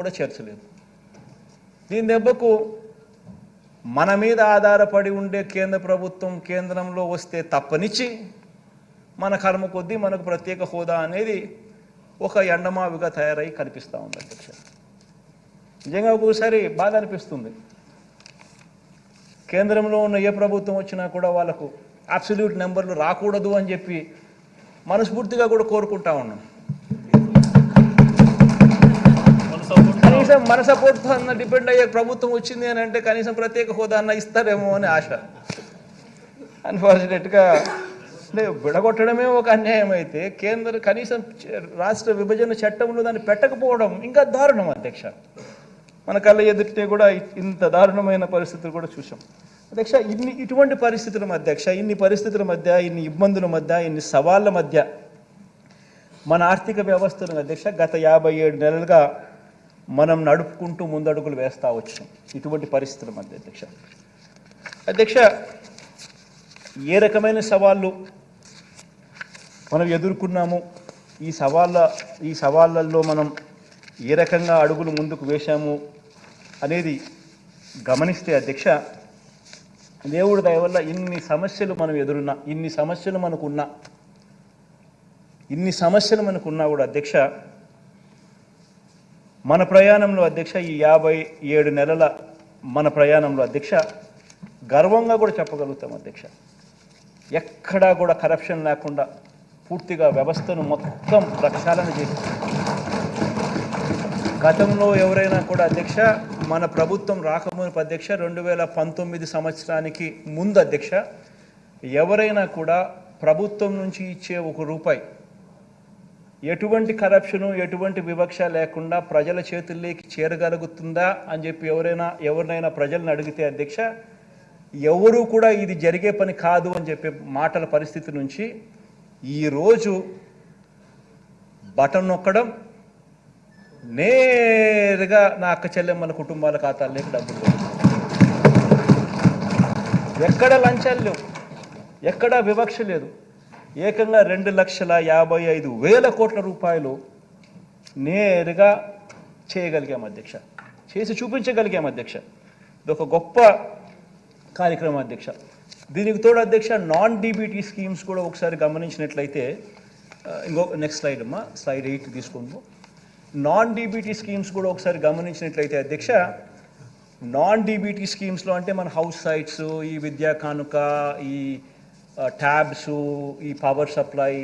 కూడా చేర్చలేదు. దీని దెబ్బకు మన మీద ఆధారపడి ఉండే కేంద్ర ప్రభుత్వం కేంద్రంలో వస్తే తప్పనిచ్చి మన కర్మ కొద్దీ మనకు ప్రత్యేక హోదా అనేది ఒక ఎండమావిగా తయారై కనిపిస్తూ ఉంది అధ్యక్ష. నిజంగా ఒక్కోసారి బాధ అనిపిస్తుంది. కేంద్రంలో ఉన్న ఏ ప్రభుత్వం వచ్చినా కూడా వాళ్ళకు అబ్సల్యూట్ నెంబర్లు రాకూడదు అని చెప్పి మనస్ఫూర్తిగా కూడా కోరుకుంటా ఉన్నాం. మన సపోర్ట్ అన్న డిపెండ్ అయ్యే ప్రభుత్వం వచ్చింది అని అంటే కనీసం ప్రత్యేక హోదా అన్న ఇస్తారేమో అని ఆశ. అన్ఫార్చునేట్గా అంటే విడగొట్టడమే ఒక అన్యాయం అయితే కేంద్ర కనీసం రాష్ట్ర విభజన చట్టంలో దాన్ని పెట్టకపోవడం ఇంకా దారుణం అధ్యక్ష. మన కళ్ళ ఎదుటితే కూడా ఇంత దారుణమైన పరిస్థితులు కూడా చూసాం అధ్యక్ష ఇన్ని ఇటువంటి పరిస్థితుల మధ్య అధ్యక్ష ఇన్ని పరిస్థితుల మధ్య ఇన్ని ఇబ్బందుల మధ్య ఇన్ని సవాళ్ళ మధ్య మన ఆర్థిక వ్యవస్థను అధ్యక్ష గత యాభై ఏడు నెలలుగా మనం నడుపుకుంటూ ముందడుగులు వేస్తూ వచ్చాం. ఇటువంటి పరిస్థితుల మధ్య అధ్యక్ష. అధ్యక్ష ఏ రకమైన సవాళ్ళు మనం ఎదుర్కొన్నాము? ఈ సవాళ్ళ ఈ సవాళ్ళల్లో మనం ఏ రకంగా అడుగులు ముందుకు వేశాము అనేది గమనిస్తే అధ్యక్ష దేవుడి దయ వల్ల ఇన్ని సమస్యలు మనం ఎదురున్నా ఇన్ని సమస్యలు మనకున్నా ఇన్ని సమస్యలు మనకున్నా కూడా అధ్యక్ష మన ప్రయాణంలో అధ్యక్ష ఈ యాభై ఏడు నెలల మన ప్రయాణంలో అధ్యక్ష గర్వంగా కూడా చెప్పగలుగుతాం అధ్యక్ష. ఎక్కడా కూడా కరప్షన్ లేకుండా పూర్తిగా వ్యవస్థను మొత్తం ప్రక్షాళన చేసి గతంలో ఎవరైనా కూడా అధ్యక్ష మన ప్రభుత్వం రాకమునుపు అధ్యక్ష రెండు వేల పంతొమ్మిది సంవత్సరానికి ముందు అధ్యక్ష ఎవరైనా కూడా ప్రభుత్వం నుంచి ఇచ్చే ఒక రూపాయి ఎటువంటి కరప్షను ఎటువంటి వివక్ష లేకుండా ప్రజల చేతుల్లోకి చేరగలుగుతుందా అని చెప్పి ఎవరైనా ఎవరినైనా ప్రజలను అడిగితే అధ్యక్ష ఎవరూ కూడా ఇది జరిగే పని కాదు అని చెప్పే మాటల పరిస్థితి నుంచి ఈరోజు బటన్ నొక్కడం నేరుగా నా అక్క చెల్లెమ్మల కుటుంబాల ఖాతాల్లోకి డబ్బులు ఎక్కడ లంచాలు లేవు ఎక్కడ వివక్ష లేదు. ఏకంగా రెండు లక్షల యాభై ఐదు వేల కోట్ల రూపాయలు నేరుగా చేయగలిగాం అధ్యక్ష. చేసి చూపించగలిగాం అధ్యక్ష. ఇది ఒక గొప్ప కార్యక్రమం అధ్యక్ష. దీనికి తోడు అధ్యక్ష నాన్ డీబీటీ స్కీమ్స్ కూడా ఒకసారి గమనించినట్లయితే ఇంకో నెక్స్ట్ స్లైడ్ అమ్మా. స్లైడ్ ఎయిట్ తీసుకుందాం. నాన్ డీబీటీ స్కీమ్స్ కూడా ఒకసారి గమనించినట్లయితే అధ్యక్ష నాన్ డీబీటీ స్కీమ్స్లో అంటే మన హౌస్ సైట్స్ ఈ విద్యా కానుక ఈ ట్యాబ్స్ ఈ పవర్ సప్లై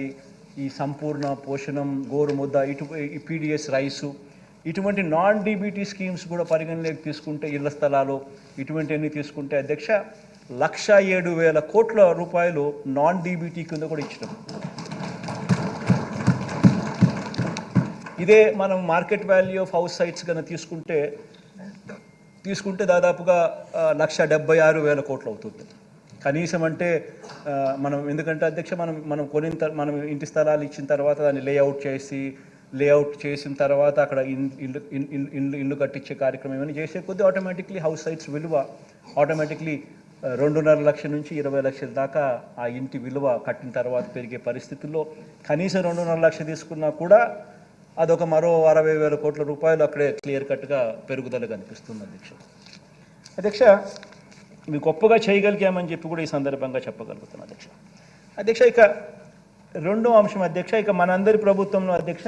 ఈ సంపూర్ణ పోషణం గోరుముద్ద ఇటు ఈ పీడిఎస్ రైసు ఇటువంటి నాన్ డీబీటీ స్కీమ్స్ కూడా పరిగణలోకి తీసుకుంటే ఇళ్ళ స్థలాలు ఇటువంటివన్నీ తీసుకుంటే అధ్యక్ష లక్ష ఏడు వేల కోట్ల రూపాయలు నాన్ డీబీటీ కింద కూడా ఇచ్చినాం. ఇదే మనం market value of house sites కనుక తీసుకుంటే తీసుకుంటే దాదాపుగా లక్ష డెబ్బై ఆరు వేల కోట్లు అవుతుంది. కనీసం అంటే మనం ఎందుకంటే అధ్యక్ష మనం మనం కొనిన మనం ఇంటి స్థలాలు ఇచ్చిన తర్వాత దాన్ని లేఅవుట్ చేసి లేఅవుట్ చేసిన తర్వాత అక్కడ ఇల్లు ఇల్లు ఇల్లు కట్టించే కార్యక్రమం ఏమైనా చేసే కొద్దీ ఆటోమేటిక్లీ హౌస్ సైట్స్ విలువ ఆటోమేటిక్లీ రెండున్నర లక్షల నుంచి ఇరవై లక్షల దాకా ఆ ఇంటి విలువ కట్టిన తర్వాత పెరిగే పరిస్థితుల్లో కనీసం రెండున్నర లక్షలు తీసుకున్నా కూడా అదొక మరో అరవై వేల కోట్ల రూపాయలు అక్కడే క్లియర్ కట్గా పెరుగుదల కనిపిస్తుంది అధ్యక్ష. అధ్యక్ష మీ గొప్పగా చేయగలిగామని చెప్పి కూడా ఈ సందర్భంగా చెప్పగలుగుతున్నాను అధ్యక్ష. అధ్యక్ష ఇక రెండో అంశం అధ్యక్ష ఇక మనందరి ప్రభుత్వంలో అధ్యక్ష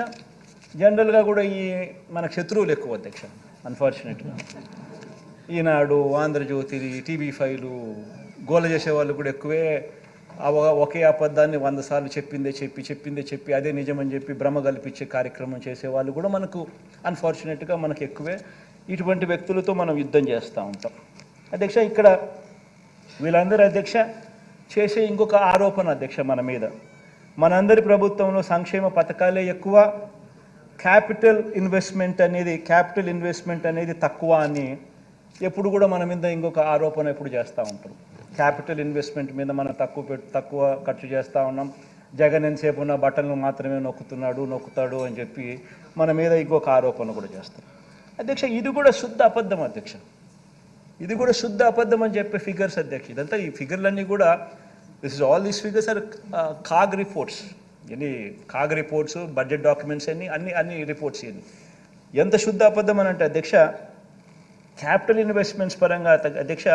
జనరల్గా కూడా ఈ మన శత్రువులు ఎక్కువ అధ్యక్ష అన్ఫార్చునేట్గా ఈనాడు ఆంధ్రజ్యోతి టీవీ ఫైలు గోల చేసే వాళ్ళు కూడా ఎక్కువే ఒకే అబద్ధాన్ని వంద సార్లు చెప్పిందే చెప్పి చెప్పిందే చెప్పి అదే నిజమని చెప్పి భ్రమ కల్పించే కార్యక్రమం చేసే వాళ్ళు కూడా మనకు అన్ఫార్చునేట్గా మనకు ఎక్కువే. ఇటువంటి వ్యక్తులతో మనం యుద్ధం చేస్తూ ఉంటాం. అధ్యక్ష ఇక్కడ వీళ్ళందరూ అధ్యక్ష చేసే ఇంకొక ఆరోపణ అధ్యక్ష మన మీద. మనందరి ప్రభుత్వంలో సంక్షేమ పథకాలే ఎక్కువ. క్యాపిటల్ ఇన్వెస్ట్మెంట్ అనేది క్యాపిటల్ ఇన్వెస్ట్మెంట్ అనేది తక్కువ అని ఎప్పుడు కూడా మన మీద ఇంకొక ఆరోపణ ఎప్పుడు చేస్తూ ఉంటారు. క్యాపిటల్ ఇన్వెస్ట్మెంట్ మీద మనం తక్కువ తక్కువ ఖర్చు చేస్తూ ఉన్నాం. జగన్ ఎంతసేపు ఉన్న బట్టలను మాత్రమే నొక్కుతున్నాడు నొక్కుతాడు అని చెప్పి మన మీద ఇంకొక ఆరోపణ కూడా చేస్తారు. అధ్యక్ష ఇది కూడా శుద్ధ అబద్ధం అధ్యక్ష. ఇది కూడా శుద్ధ అబద్ధం అని చెప్పే ఫిగర్స్ అధ్యక్ష. ఇదంతా ఈ ఫిగర్లన్నీ కూడా this is all these figures are CAG reports ఎన్ని కాగ్ రిపోర్ట్స్ బడ్జెట్ డాక్యుమెంట్స్ అన్ని అన్ని అన్ని రిపోర్ట్స్ ఇవన్నీ. ఎంత శుద్ధ అబద్ధం అని అంటే అధ్యక్ష క్యాపిటల్ ఇన్వెస్ట్మెంట్స్ పరంగా అధ్యక్ష